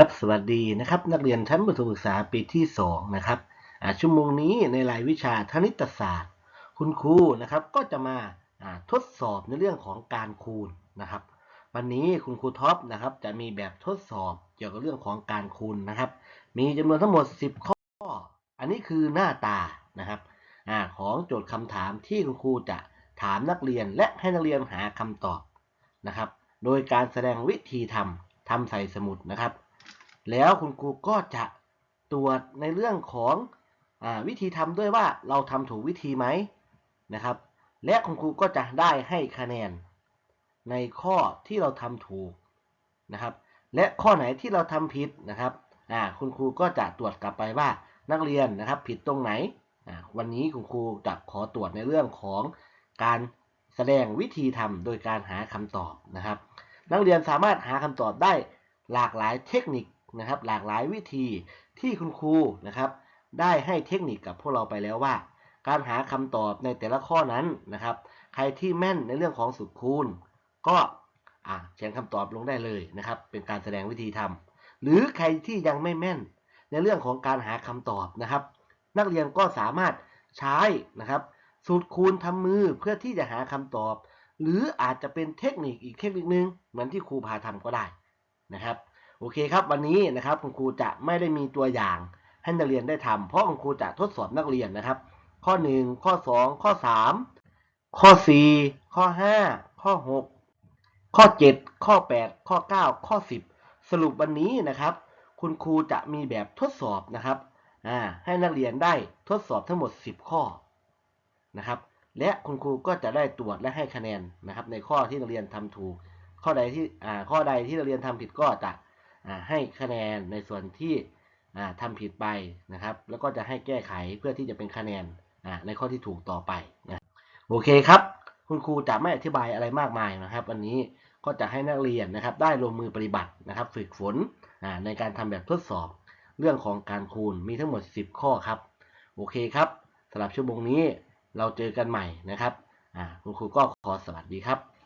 ครับ สวัสดีนะครับ นักเรียนชั้นประถมศึกษาปีที่ 2 นะครับชั่วโมงนี้ในรายวิชาคณิตศาสตร์ คุณครูนะครับก็จะมาทดสอบในเรื่องของการคูณนะครับ วันนี้คุณครูท็อปนะครับจะมีแบบทดสอบเกี่ยวกับเรื่องของการคูณนะครับ มีจำนวนทั้งหมด 10 ข้อ อันนี้คือหน้าตานะครับอของโจทย์คำถามที่คุณครูจะถามนักเรียนและให้นักเรียนหาคำตอบนะครับ โดยการแสดงวิธีทำทำใส่สมุดนะครับ แล้วคุณครูก็จะตรวจในเรื่องของอวิธีทำด้วยว่าเราทำถูกวิธีไหมนะครับ และคุณครูก็จะได้ให้คะแนน ในข้อที่เราทำถูกนะครับ และข้อไหนที่เราทำผิดนะครับคุณครูก็จะตรวจกลับไปว่านักเรียนนะครับผิดตรงไหน วันนี้คุณครูจะขอตรวจในเรื่องของการแสดงวิธีทำโดยการหาคำตอบนะครับ นักเรียนสามารถหาคำตอบได้หลากหลายเทคนิค นะครับหลากหลายวิธีที่คุณครูนะครับได้ให้เทคนิคกับพวกเราไปแล้วว่า การหาคำตอบในแต่ละข้อนั้นนะครับ ใครที่แม่นในเรื่องของสูตรคูณ ก็เขียนคำตอบลงได้เลยนะครับ เป็นการแสดงวิธีทำหรือใครที่ยังไม่แม่นในเรื่องของการหาคำตอบนะครับ นักเรียนก็สามารถใช้นะครับ สูตรคูณทำมือเพื่อที่จะหาคำตอบ หรืออาจจะเป็นเทคนิคอีกเทคนิคนึงเหมือนที่ครูพาทำก็ได้นะครับ โอเคครับ วันนี้นะครับคุณครูจะไม่ได้มีตัวอย่างให้นักเรียนได้ทำเพราะคุณครูจะทดสอบนักเรียนนะครับ ข้อ 1 ข้อ 2 ข้อ 3 ข้อ 4 ข้อ 5 ข้อ 6 ข้อ 7 ข้อ 8 ข้อ 9 ข้อ 10 สรุปวันนี้นะครับ คุณครูจะมีแบบทดสอบนะครับให้นักเรียนได้ทดสอบทั้งหมด 10 ข้อนะครับ และคุณครูก็จะได้ตรวจและให้คะแนนนะครับ ในข้อที่นักเรียนทำถูก ข้อใดที่ข้อใดที่นักเรียนทำผิดก็จะ ให้คะแนนในส่วนที่อ่าทำผิดไปนะครับ แล้วก็จะให้แก้ไขเพื่อที่จะเป็นคะแนนในข้อที่ถูกต่อไปนะโอเคครับ คุณครูจะไม่อธิบายอะไรมากมายนะครับ วันนี้ก็จะให้นักเรียนนะครับ ได้ลงมือปฏิบัตินะครับ ฝึกฝนในการทำแบบทดสอบ เรื่องของการคูณมีทั้งหมด 10 ข้อครับ โอเคครับสำหรับชั่วโมงนี้เราเจอกันใหม่นะครับคุณครูก็ขอสวัสดีครับ